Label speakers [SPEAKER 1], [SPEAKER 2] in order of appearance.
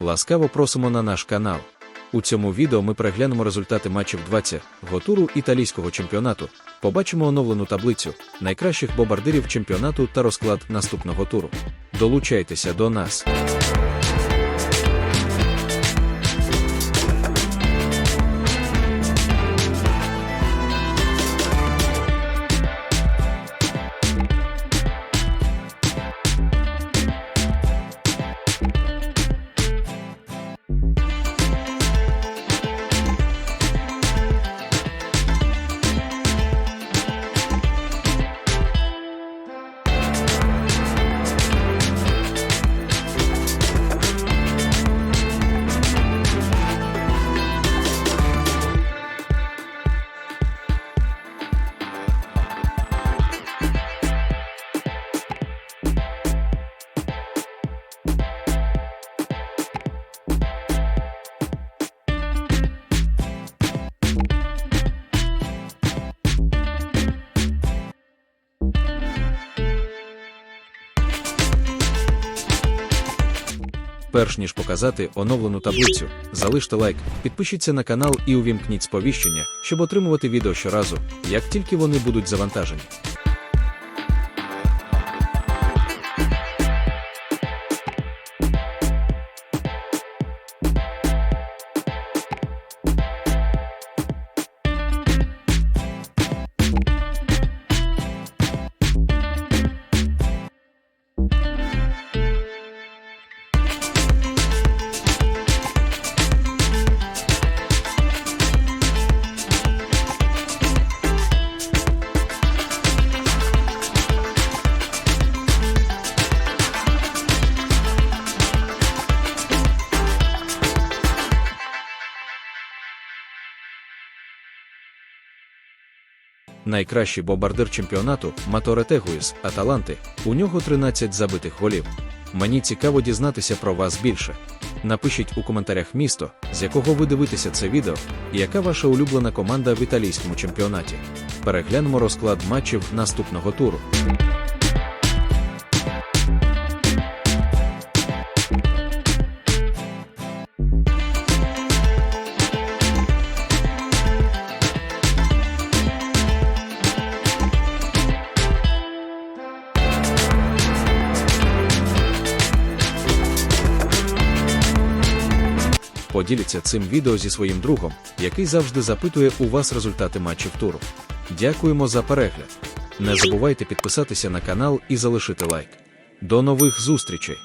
[SPEAKER 1] Ласкаво просимо на наш канал. У цьому відео ми переглянемо результати матчів 20-го туру італійського чемпіонату, побачимо оновлену таблицю найкращих бомбардирів чемпіонату та розклад наступного туру. Долучайтеся до нас. Перш ніж показати оновлену таблицю, залиште лайк, підпишіться на канал і увімкніть сповіщення, щоб отримувати відео щоразу, як тільки вони будуть завантажені. Найкращий бомбардир чемпіонату Маторе Тегуїс Аталанти. У нього 13 забитих голів. Мені цікаво дізнатися про вас більше. Напишіть у коментарях місто, з якого ви дивитеся це відео, і яка ваша улюблена команда в італійському чемпіонаті. Переглянемо розклад матчів наступного туру. Поділіться цим відео зі своїм другом, який завжди запитує у вас результати матчів туру. Дякуємо за перегляд. Не забувайте підписатися на канал і залишити лайк. До нових зустрічей!